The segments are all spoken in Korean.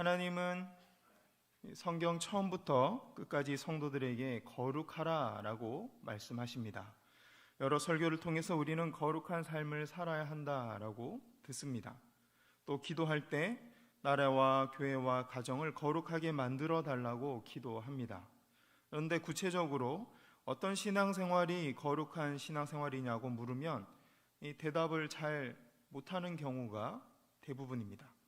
하나님은 성경 처음부터 끝까지 성도들에게 거룩하라라고 말씀하십니다. 여러 설교를 통해서 우리는 거룩한 삶을 살아야 한다라고 듣습니다. 또 기도할 때 나라와 교회와 가정을 거룩하게 만들어 달라고 기도합니다. 그런데 구체적으로 어떤 신앙생활이 거룩한 신앙생활이냐고 물으면 이 대답을 잘 못하는 경우가 대부분입니다.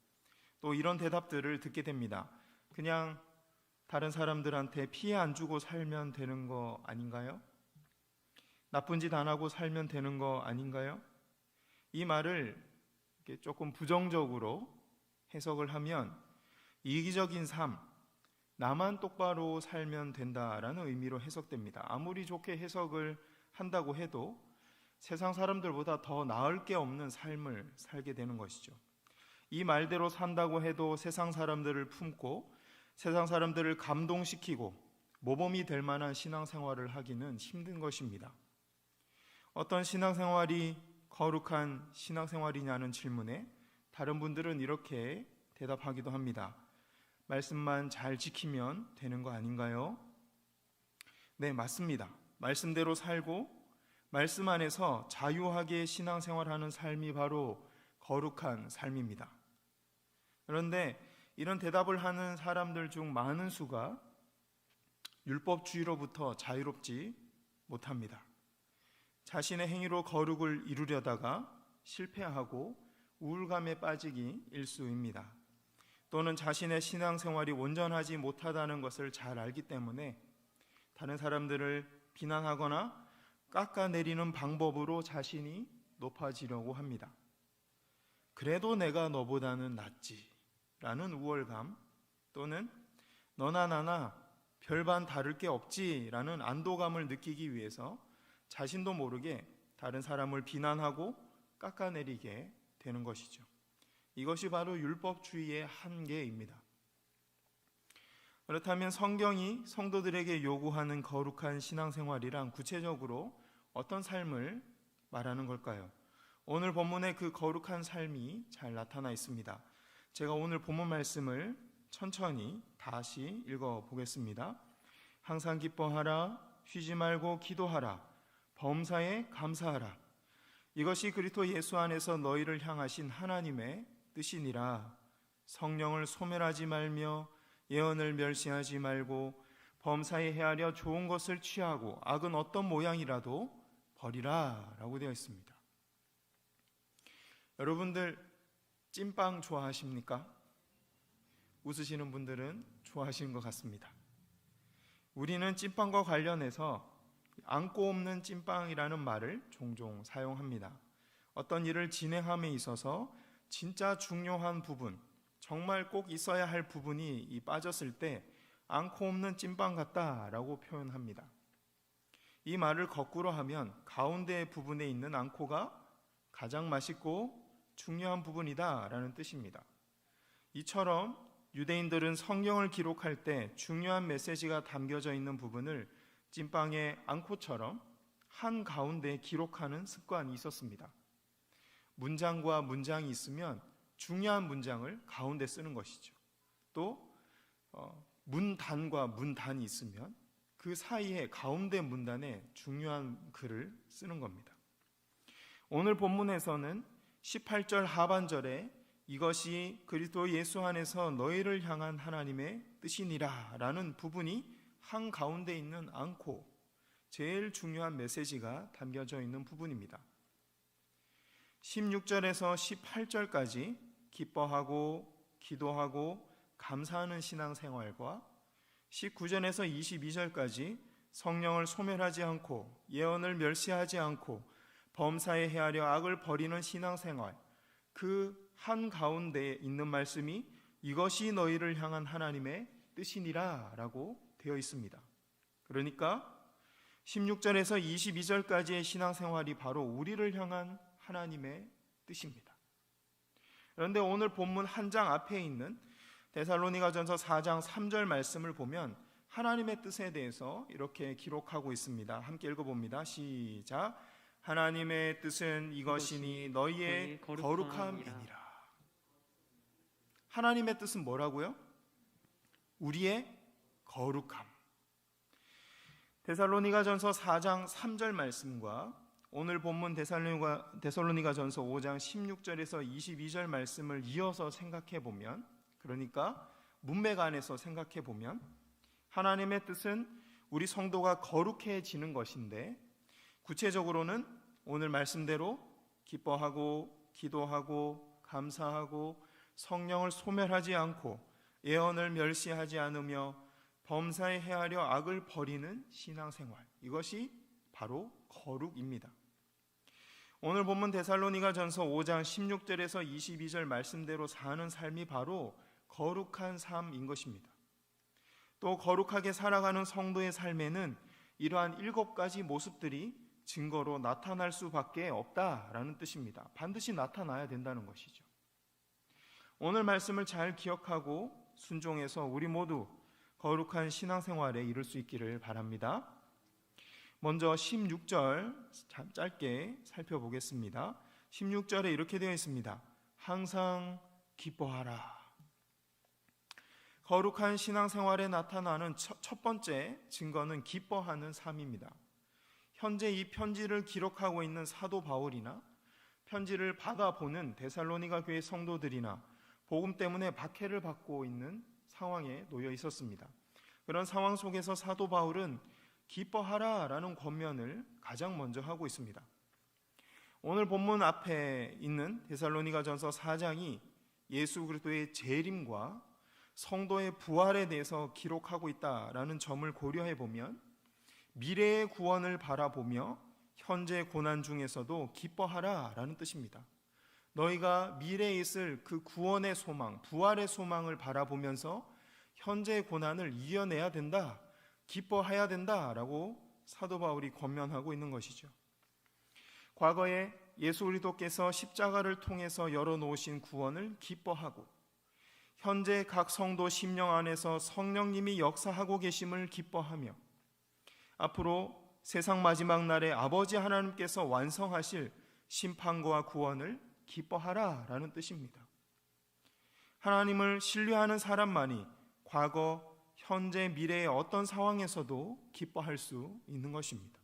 또 이런 대답들을 듣게 됩니다. 그냥 다른 사람들한테 피해 안 주고 살면 되는 거 아닌가요? 나쁜 짓 안 하고 살면 되는 거 아닌가요? 이 말을 조금 부정적으로 해석을 하면 이기적인 삶, 나만 똑바로 살면 된다라는 의미로 해석됩니다. 아무리 좋게 해석을 한다고 해도 세상 사람들보다 더 나을 게 없는 삶을 살게 되는 것이죠. 이 말대로 산다고 해도 세상 사람들을 품고 세상 사람들을 감동시키고 모범이 될 만한 신앙생활을 하기는 힘든 것입니다. 어떤 신앙생활이 거룩한 신앙생활이냐는 질문에 다른 분들은 이렇게 대답하기도 합니다. 말씀만 잘 지키면 되는 거 아닌가요? 네, 맞습니다. 말씀대로 살고 말씀 안에서 자유하게 신앙생활하는 삶이 바로 거룩한 삶입니다. 그런데 이런 대답을 하는 사람들 중 많은 수가 율법주의로부터 자유롭지 못합니다. 자신의 행위로 거룩을 이루려다가 실패하고 우울감에 빠지기 일수입니다. 또는 자신의 신앙생활이 온전하지 못하다는 것을 잘 알기 때문에 다른 사람들을 비난하거나 깎아내리는 방법으로 자신이 높아지려고 합니다. 그래도 내가 너보다는 낫지 라는 우월감 또는 너나 나나 별반 다를 게 없지 라는 안도감을 느끼기 위해서 자신도 모르게 다른 사람을 비난하고 깎아내리게 되는 것이죠. 이것이 바로 율법주의의 한계입니다. 그렇다면 성경이 성도들에게 요구하는 거룩한 신앙생활이란 구체적으로 어떤 삶을 말하는 걸까요? 오늘 본문에 그 거룩한 삶이 잘 나타나 있습니다. 제가 오늘 본문 말씀을 천천히 다시 읽어 보겠습니다. 항상 기뻐하라, 쉬지 말고 기도하라, 범사에 감사하라. 이것이 그리스도 예수 안에서 너희를 향하신 하나님의 뜻이니라. 성령을 소멸하지 말며 예언을 멸시하지 말고 범사에 헤아려 좋은 것을 취하고 악은 어떤 모양이라도 버리라라고 되어 있습니다. 여러분들 찐빵 좋아하십니까? 웃으시는 분들은 좋아하시는 것 같습니다. 우리는 찐빵과 관련해서 안고 없는 찐빵이라는 말을 종종 사용합니다. 어떤 일을 진행함에 있어서 진짜 중요한 부분, 정말 꼭 있어야 할 부분이 빠졌을 때 안고 없는 찐빵 같다라고 표현합니다. 이 말을 거꾸로 하면 가운데 부분에 있는 앙코가 가장 맛있고 중요한 부분이다라는 뜻입니다. 이처럼 유대인들은 성경을 기록할 때 중요한 메시지가 담겨져 있는 부분을 찐빵의 앙코처럼 한 가운데 기록하는 습관이 있었습니다. 문장과 문장이 있으면 중요한 문장을 가운데 쓰는 것이죠. 또 어, 문단과 문단이 있으면 그 사이에 가운데 문단에 중요한 글을 쓰는 겁니다. 오늘 본문에서는 18절 하반절에 이것이 그리스도 예수 안에서 너희를 향한 하나님의 뜻이니라라는 부분이 한 가운데 있는 않고 제일 중요한 메시지가 담겨져 있는 부분입니다. 16절에서 18절까지 기뻐하고 기도하고 감사하는 신앙생활과 19절에서 22절까지 성령을 소멸하지 않고 예언을 멸시하지 않고 범사에 헤아려 악을 버리는 신앙생활 그 한 가운데에 있는 말씀이 이것이 너희를 향한 하나님의 뜻이니라라고 되어 있습니다. 그러니까 16절에서 22절까지의 신앙생활이 바로 우리를 향한 하나님의 뜻입니다. 그런데 오늘 본문 한 장 앞에 있는 데살로니가전서 4장 3절 말씀을 보면 하나님의 뜻에 대해서 이렇게 기록하고 있습니다. 함께 읽어봅니다. 시작. 하나님의 뜻은 이것이니 너희의 거룩함이니라. 하나님의 뜻은 뭐라고요? 우리의 거룩함. 데살로니가전서 4장 3절 말씀과 오늘 본문 데살로니가 데살로니가전서 5장 16절에서 22절 말씀을 이어서 생각해 보면 그러니까 문맥 안에서 생각해 보면 하나님의 뜻은 우리 성도가 거룩해지는 것인데 구체적으로는 오늘 말씀대로 기뻐하고 기도하고 감사하고 성령을 소멸하지 않고 예언을 멸시하지 않으며 범사에 헤아려 악을 버리는 신앙생활 이것이 바로 거룩입니다. 오늘 본문 데살로니가 전서 5장 16절에서 22절 말씀대로 사는 삶이 바로 거룩한 삶인 것입니다. 또 거룩하게 살아가는 성도의 삶에는 이러한 일곱 가지 모습들이 증거로 나타날 수밖에 없다라는 뜻입니다. 반드시 나타나야 된다는 것이죠. 오늘 말씀을 잘 기억하고 순종해서 우리 모두 거룩한 신앙생활에 이룰 수 있기를 바랍니다. 먼저 16절 짧게 살펴보겠습니다. 16절에 이렇게 되어 있습니다. 항상 기뻐하라. 거룩한 신앙생활에 나타나는 첫 번째 증거는 기뻐하는 삶입니다. 현재 이 편지를 기록하고 있는 사도 바울이나 편지를 받아보는 데살로니가 교회 성도들이나 복음 때문에 박해를 받고 있는 상황에 놓여 있었습니다. 그런 상황 속에서 사도 바울은 기뻐하라 라는 권면을 가장 먼저 하고 있습니다. 오늘 본문 앞에 있는 데살로니가 전서 4장이 예수 그리스도의 재림과 성도의 부활에 대해서 기록하고 있다라는 점을 고려해 보면 미래의 구원을 바라보며 현재 고난 중에서도 기뻐하라 라는 뜻입니다. 너희가 미래에 있을 그 구원의 소망, 부활의 소망을 바라보면서 현재의 고난을 이겨내야 된다, 기뻐해야 된다 라고 사도 바울이 권면하고 있는 것이죠. 과거에 예수 그리스도께서 십자가를 통해서 열어놓으신 구원을 기뻐하고 현재 각 성도 심령 안에서 성령님이 역사하고 계심을 기뻐하며 앞으로 세상 마지막 날에 아버지 하나님께서 완성하실 심판과 구원을 기뻐하라 라는 뜻입니다. 하나님을 신뢰하는 사람만이 과거, 현재, 미래의 어떤 상황에서도 기뻐할 수 있는 것입니다.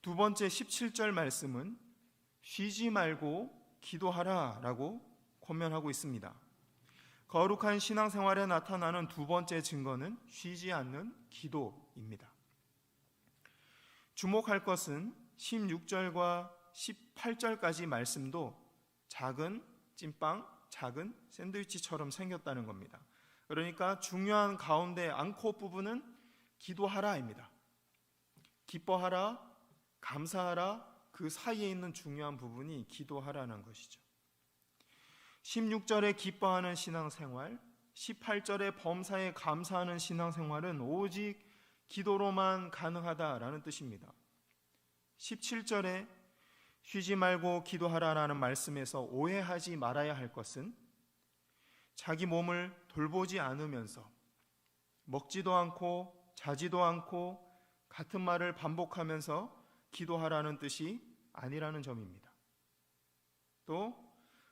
두 번째 17절 말씀은 쉬지 말고 기도하라 라고 권면하고 있습니다. 거룩한 신앙생활에 나타나는 두 번째 증거는 쉬지 않는 기도입니다. 주목할 것은 16절과 18절까지 말씀도 작은 찐빵, 작은 샌드위치처럼 생겼다는 겁니다. 그러니까 중요한 가운데 앙코 부분은 기도하라입니다. 기뻐하라, 감사하라, 그 사이에 있는 중요한 부분이 기도하라는 것이죠. 16절에 기뻐하는 신앙생활, 18절에 범사에 감사하는 신앙생활은 오직 기도로만 가능하다라는 뜻입니다. 17절에 쉬지 말고 기도하라라는 말씀에서 오해하지 말아야 할 것은 자기 몸을 돌보지 않으면서 먹지도 않고 자지도 않고 같은 말을 반복하면서 기도하라는 뜻이 아니라는 점입니다. 또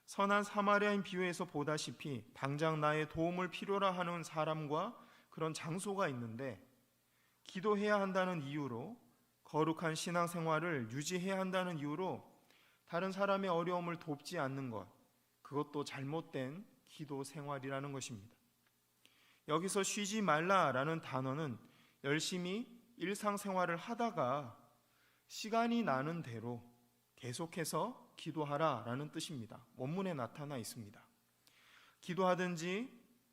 선한 사마리아인 비유에서 보다시피 당장 나의 도움을 필요로 하는 사람과 그런 장소가 있는데 기도해야 한다는 이유로 거룩한 신앙생활을 유지해야 한다는 이유로 다른 사람의 어려움을 돕지 않는 것 그것도 잘못된 기도 생활이라는 것입니다. 여기서 쉬지 말라라는 단어는 열심히 일상생활을 하다가 시간이 나는 대로 계속해서 기도하라 라는 뜻입니다. 원문에 나타나 있습니다. 기도하든지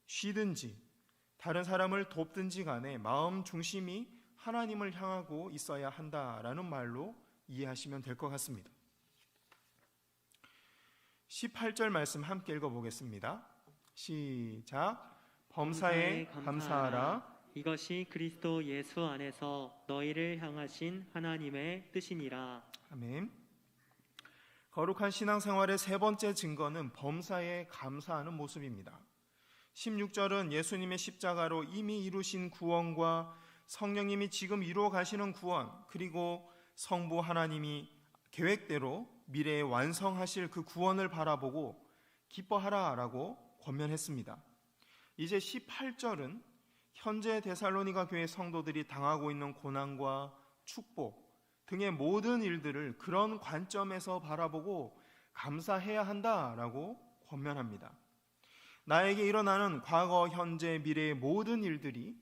쉬든지 다른 사람을 돕든지 간에 마음 중심이 하나님을 향하고 있어야 한다라는 말로 이해하시면 될 것 같습니다. 18절 말씀 함께 읽어보겠습니다. 시작. 범사에 감사하라. 이것이 그리스도 예수 안에서 너희를 향하신 하나님의 뜻이니라. 아멘. 거룩한 신앙생활의 세 번째 증거는 범사에 감사하는 모습입니다. 16절은 예수님의 십자가로 이미 이루신 구원과 성령님이 지금 이루어 가시는 구원, 그리고 성부 하나님이 계획대로 미래에 완성하실 그 구원을 바라보고 기뻐하라라고 권면했습니다. 이제 18절은 현재 데살로니가 교회 성도들이 당하고 있는 고난과 축복 등의 모든 일들을 그런 관점에서 바라보고 감사해야 한다라고 권면합니다. 나에게 일어나는 과거, 현재, 미래의 모든 일들이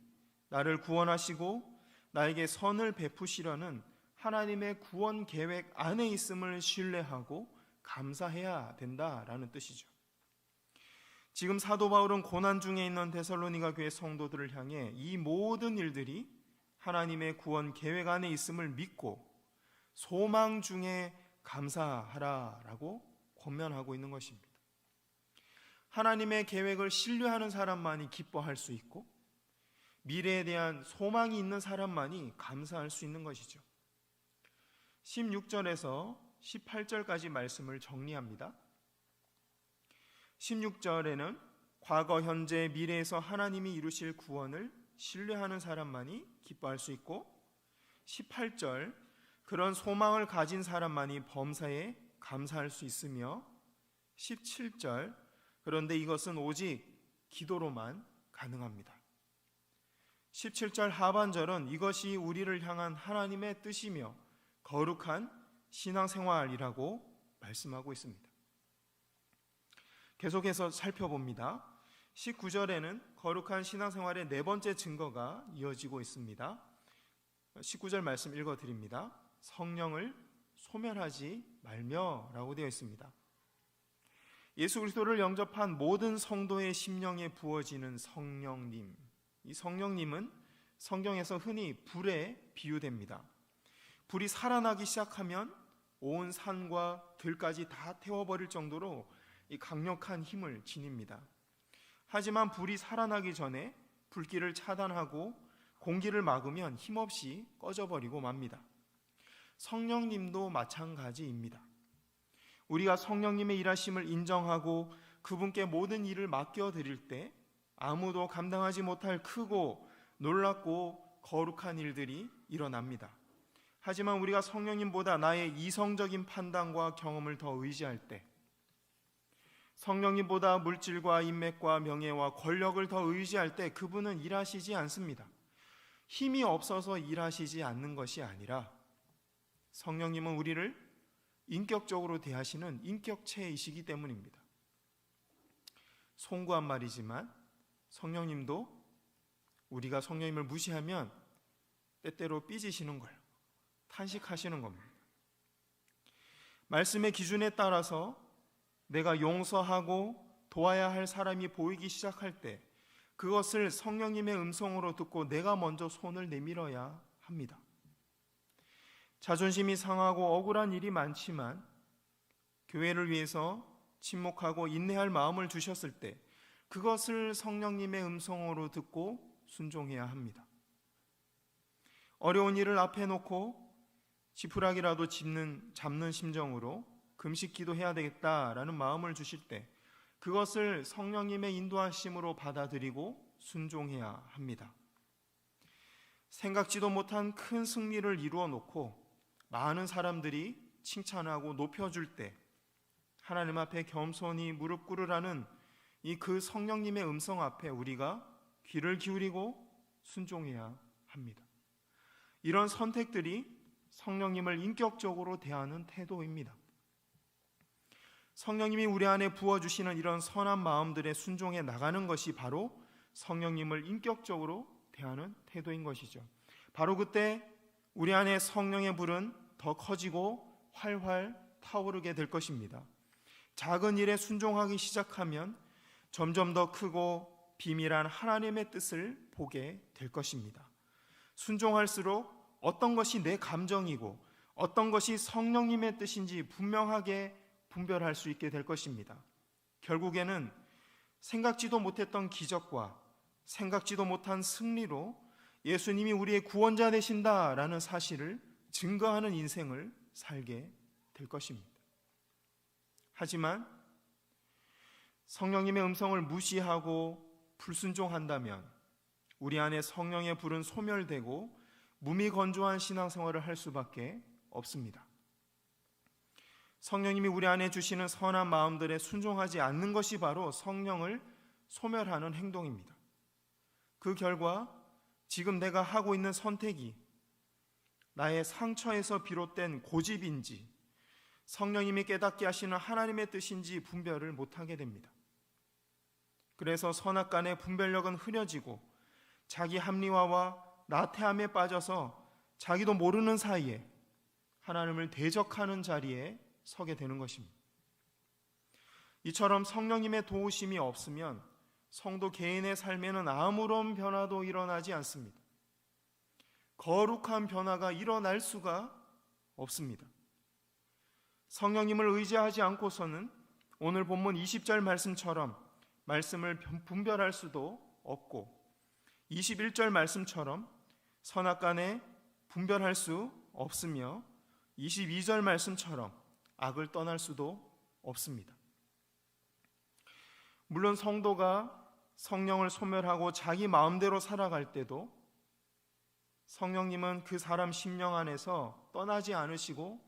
나를 구원하시고 나에게 선을 베푸시려는 하나님의 구원 계획 안에 있음을 신뢰하고 감사해야 된다라는 뜻이죠. 지금 사도 바울은 고난 중에 있는 데살로니가 교회 성도들을 향해 이 모든 일들이 하나님의 구원 계획 안에 있음을 믿고 소망 중에 감사하라라고 권면하고 있는 것입니다. 하나님의 계획을 신뢰하는 사람만이 기뻐할 수 있고 미래에 대한 소망이 있는 사람만이 감사할 수 있는 것이죠. 16절에서 18절까지 말씀을 정리합니다. 16절에는 과거, 현재, 미래에서 하나님이 이루실 구원을 신뢰하는 사람만이 기뻐할 수 있고 18절 그런 소망을 가진 사람만이 범사에 감사할 수 있으며 17절 그런데 이것은 오직 기도로만 가능합니다. 17절 하반절은 이것이 우리를 향한 하나님의 뜻이며 거룩한 신앙생활이라고 말씀하고 있습니다. 계속해서 살펴봅니다. 19절에는 거룩한 신앙생활의 네 번째 증거가 이어지고 있습니다. 19절 말씀 읽어 드립니다. 성령을 소멸하지 말며라고 되어 있습니다. 예수 그리스도를 영접한 모든 성도의 심령에 부어지는 성령님. 이 성령님은 성경에서 흔히 불에 비유됩니다. 불이 살아나기 시작하면 온 산과 들까지 다 태워버릴 정도로 이 강력한 힘을 지닙니다. 하지만 불이 살아나기 전에 불길을 차단하고 공기를 막으면 힘없이 꺼져버리고 맙니다. 성령님도 마찬가지입니다. 우리가 성령님의 일하심을 인정하고 그분께 모든 일을 맡겨 드릴 때 아무도 감당하지 못할 크고 놀랍고 거룩한 일들이 일어납니다. 하지만 우리가 성령님보다 나의 이성적인 판단과 경험을 더 의지할 때 성령님보다 물질과 인맥과 명예와 권력을 더 의지할 때 그분은 일하시지 않습니다. 힘이 없어서 일하시지 않는 것이 아니라 성령님은 우리를 인격적으로 대하시는 인격체이시기 때문입니다. 송구한 말이지만 성령님도 우리가 성령님을 무시하면 때때로 삐지시는 걸 탄식하시는 겁니다. 말씀의 기준에 따라서 내가 용서하고 도와야 할 사람이 보이기 시작할 때 그것을 성령님의 음성으로 듣고 내가 먼저 손을 내밀어야 합니다. 자존심이 상하고 억울한 일이 많지만 교회를 위해서 침묵하고 인내할 마음을 주셨을 때 그것을 성령님의 음성으로 듣고 순종해야 합니다. 어려운 일을 앞에 놓고 지푸라기라도 짚는 잡는 심정으로 금식 기도해야 되겠다라는 마음을 주실 때 그것을 성령님의 인도하심으로 받아들이고 순종해야 합니다. 생각지도 못한 큰 승리를 이루어 놓고 많은 사람들이 칭찬하고 높여줄 때 하나님 앞에 겸손히 무릎 꿇으라는 이 그 성령님의 음성 앞에 우리가 귀를 기울이고 순종해야 합니다. 이런 선택들이 성령님을 인격적으로 대하는 태도입니다. 성령님이 우리 안에 부어주시는 이런 선한 마음들의 순종해 나가는 것이 바로 성령님을 인격적으로 대하는 태도인 것이죠. 바로 그때 우리 안에 성령의 불은 더 커지고 활활 타오르게 될 것입니다. 작은 일에 순종하기 시작하면 점점 더 크고 비밀한 하나님의 뜻을 보게 될 것입니다. 순종할수록 어떤 것이 내 감정이고 어떤 것이 성령님의 뜻인지 분명하게 분별할 수 있게 될 것입니다. 결국에는 생각지도 못했던 기적과 생각지도 못한 승리로 예수님이 우리의 구원자 되신다라는 사실을 증거하는 인생을 살게 될 것입니다. 하지만 성령님의 음성을 무시하고 불순종한다면 우리 안에 성령의 불은 소멸되고 무미건조한 신앙생활을 할 수밖에 없습니다. 성령님이 우리 안에 주시는 선한 마음들에 순종하지 않는 것이 바로 성령을 소멸하는 행동입니다. 그 결과 지금 내가 하고 있는 선택이 나의 상처에서 비롯된 고집인지 성령님이 깨닫게 하시는 하나님의 뜻인지 분별을 못하게 됩니다. 그래서 선악 간의 분별력은 흐려지고 자기 합리화와 나태함에 빠져서 자기도 모르는 사이에 하나님을 대적하는 자리에 서게 되는 것입니다. 이처럼 성령님의 도우심이 없으면 성도 개인의 삶에는 아무런 변화도 일어나지 않습니다. 거룩한 변화가 일어날 수가 없습니다. 성령님을 의지하지 않고서는 오늘 본문 20절 말씀처럼 말씀을 분별할 수도 없고 21절 말씀처럼 선악간에 분별할 수 없으며 22절 말씀처럼 악을 떠날 수도 없습니다. 물론 성도가 성령을 소멸하고 자기 마음대로 살아갈 때도 성령님은 그 사람 심령 안에서 떠나지 않으시고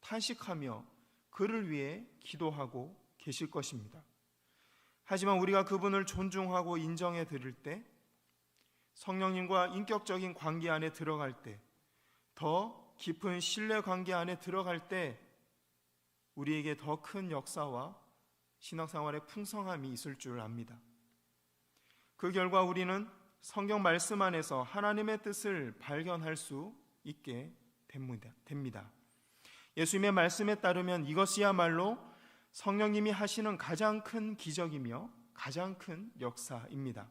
탄식하며 그를 위해 기도하고 계실 것입니다. 하지만 우리가 그분을 존중하고 인정해 드릴 때 성령님과 인격적인 관계 안에 들어갈 때 더 깊은 신뢰 관계 안에 들어갈 때 우리에게 더 큰 역사와 신앙생활의 풍성함이 있을 줄 압니다. 그 결과 우리는 성경 말씀 안에서 하나님의 뜻을 발견할 수 있게 됩니다. 예수님의 말씀에 따르면 이것이야말로 성령님이 하시는 가장 큰 기적이며 가장 큰 역사입니다.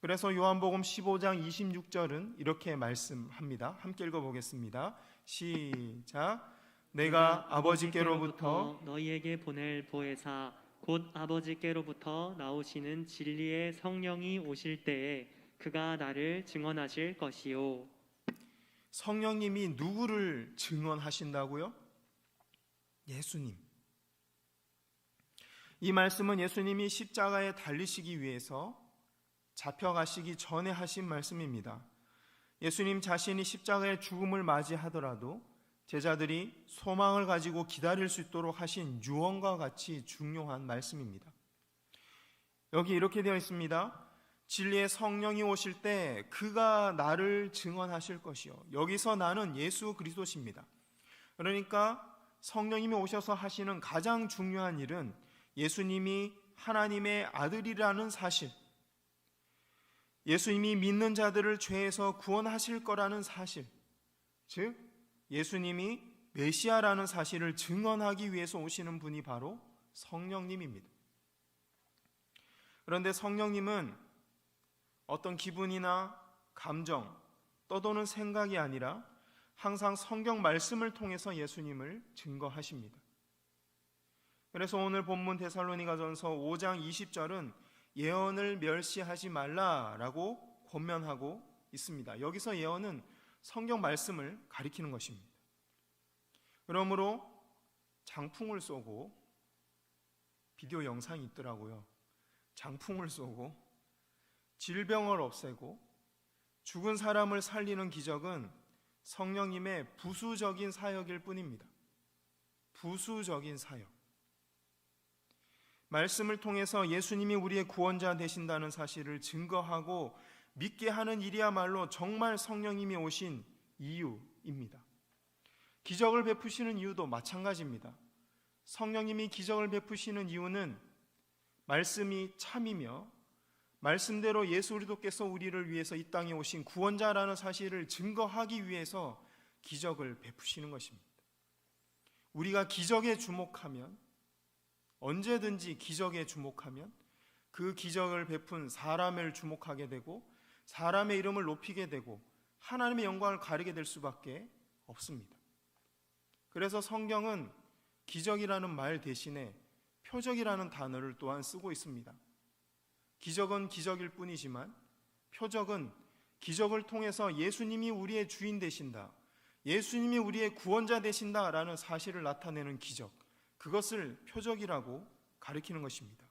그래서 요한복음 15장 26절은 이렇게 말씀합니다. 함께 읽어보겠습니다. 시작. 내가 아버지께로부터 너희에게 보낼 보혜사 곧 아버지께로부터 나오시는 진리의 성령이 오실 때에 그가 나를 증언하실 것이요 성령님이 누구를 증언하신다고요? 예수님. 이 말씀은 예수님이 십자가에 달리시기 위해서 잡혀가시기 전에 하신 말씀입니다. 예수님 자신이 십자가의 죽음을 맞이하더라도 제자들이 소망을 가지고 기다릴 수 있도록 하신 유언과 같이 중요한 말씀입니다. 여기 이렇게 되어 있습니다. 진리의 성령이 오실 때 그가 나를 증언하실 것이요. 여기서 나는 예수 그리스도십니다. 그러니까 성령님이 오셔서 하시는 가장 중요한 일은 예수님이 하나님의 아들이라는 사실, 예수님이 믿는 자들을 죄에서 구원하실 거라는 사실, 즉 예수님이 메시아라는 사실을 증언하기 위해서 오시는 분이 바로 성령님입니다. 그런데 성령님은 어떤 기분이나 감정, 떠도는 생각이 아니라 항상 성경 말씀을 통해서 예수님을 증거하십니다. 그래서 오늘 본문 데살로니가전서 5장 20절은 예언을 멸시하지 말라라고 권면하고 있습니다. 여기서 예언은 성경 말씀을 가리키는 것입니다. 그러므로 장풍을 쏘고 비디오 영상이 있더라고요. 장풍을 쏘고 질병을 없애고 죽은 사람을 살리는 기적은 성령님의 부수적인 사역일 뿐입니다. 부수적인 사역. 말씀을 통해서 예수님이 우리의 구원자 되신다는 사실을 증거하고 믿게 하는 일이야말로 정말 성령님이 오신 이유입니다. 기적을 베푸시는 이유도 마찬가지입니다. 성령님이 기적을 베푸시는 이유는 말씀이 참이며 말씀대로 예수 그리스도께서 우리를 위해서 이 땅에 오신 구원자라는 사실을 증거하기 위해서 기적을 베푸시는 것입니다. 우리가 기적에 주목하면 언제든지 기적에 주목하면 그 기적을 베푼 사람을 주목하게 되고 사람의 이름을 높이게 되고 하나님의 영광을 가리게 될 수밖에 없습니다. 그래서 성경은 기적이라는 말 대신에 표적이라는 단어를 또한 쓰고 있습니다. 기적은 기적일 뿐이지만 표적은 기적을 통해서 예수님이 우리의 주인 되신다. 예수님이 우리의 구원자 되신다라는 사실을 나타내는 기적. 그것을 표적이라고 가리키는 것입니다.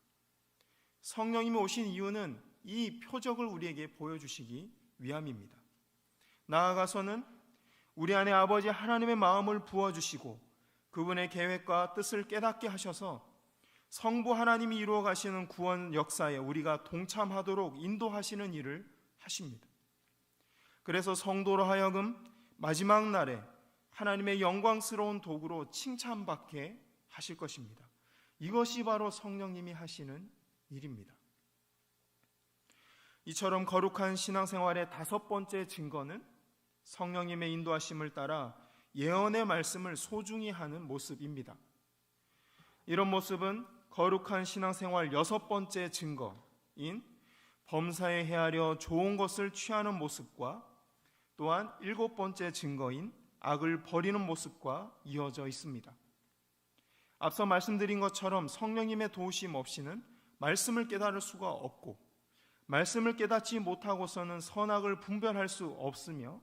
성령님이 오신 이유는 이 표적을 우리에게 보여주시기 위함입니다. 나아가서는 우리 안에 아버지 하나님의 마음을 부어주시고 그분의 계획과 뜻을 깨닫게 하셔서 성부 하나님이 이루어 가시는 구원 역사에 우리가 동참하도록 인도하시는 일을 하십니다. 그래서 성도로 하여금 마지막 날에 하나님의 영광스러운 도구로 칭찬받게 하실 것입니다. 이것이 바로 성령님이 하시는 일입니다. 이처럼 거룩한 신앙생활의 다섯 번째 증거는 성령님의 인도하심을 따라 예언의 말씀을 소중히 하는 모습입니다. 이런 모습은 거룩한 신앙생활 여섯 번째 증거인 범사에 헤아려 좋은 것을 취하는 모습과 또한 일곱 번째 증거인 악을 버리는 모습과 이어져 있습니다. 앞서 말씀드린 것처럼 성령님의 도우심 없이는 말씀을 깨달을 수가 없고 말씀을 깨닫지 못하고서는 선악을 분별할 수 없으며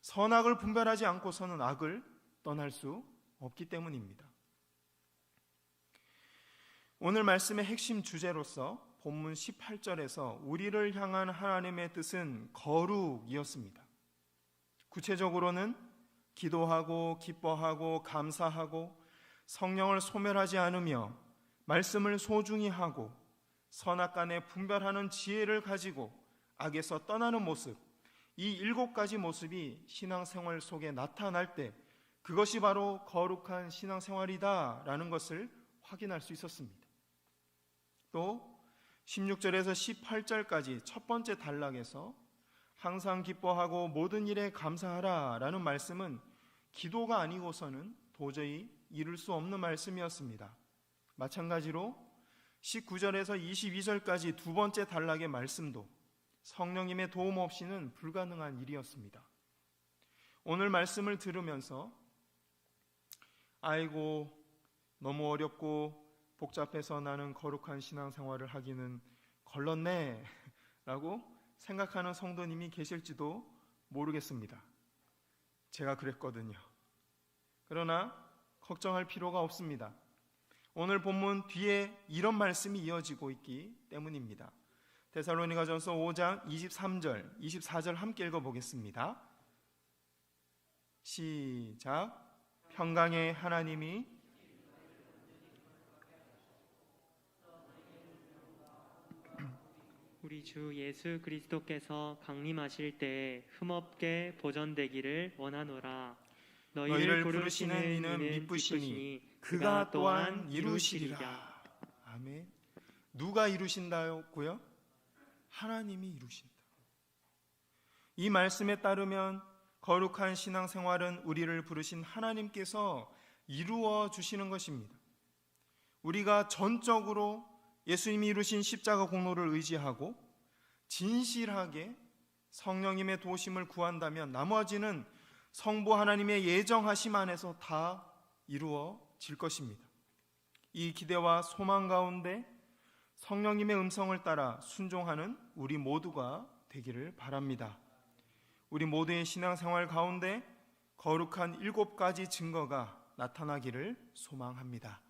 선악을 분별하지 않고서는 악을 떠날 수 없기 때문입니다. 오늘 말씀의 핵심 주제로서 본문 18절에서 우리를 향한 하나님의 뜻은 거룩이었습니다. 구체적으로는 기도하고 기뻐하고 감사하고 성령을 소멸하지 않으며 말씀을 소중히 하고 선악간에 분별하는 지혜를 가지고 악에서 떠나는 모습 이 일곱 가지 모습이 신앙생활 속에 나타날 때 그것이 바로 거룩한 신앙생활이다라는 것을 확인할 수 있었습니다. 또 16절에서 18절까지 첫 번째 단락에서 항상 기뻐하고 모든 일에 감사하라라는 말씀은 기도가 아니고서는 도저히 이룰 수 없는 말씀이었습니다. 마찬가지로 19절에서 22절까지 두 번째 단락의 말씀도 성령님의 도움 없이는 불가능한 일이었습니다. 오늘 말씀을 들으면서 아이고 너무 어렵고 복잡해서 나는 거룩한 신앙생활을 하기는 걸렀네 라고 생각하는 성도님이 계실지도 모르겠습니다. 제가 그랬거든요. 그러나 걱정할 필요가 없습니다. 오늘 본문 뒤에 이런 말씀이 이어지고 있기 때문입니다. 데살로니가전서 5장 23절, 24절 함께 읽어 보겠습니다. 시작. 평강의 하나님이 우리 주 예수 그리스도께서 강림하실 때 흠없게 보전되기를 원하노라. 너희를 부르시는 이는 미쁘시니 그가 또한 이루시리라. 아멘. 누가 이루신다고요? 하나님이 이루신다. 이 말씀에 따르면 거룩한 신앙생활은 우리를 부르신 하나님께서 이루어 주시는 것입니다. 우리가 전적으로 예수님이 이루신 십자가 공로를 의지하고 진실하게 성령님의 도심을 구한다면 나머지는 성부 하나님의 예정하심 안에서 다 이루어 질 것입니다. 이 기대와 소망 가운데 성령님의 음성을 따라 순종하는 우리 모두가 되기를 바랍니다. 우리 모두의 신앙생활 가운데 거룩한 일곱 가지 증거가 나타나기를 소망합니다.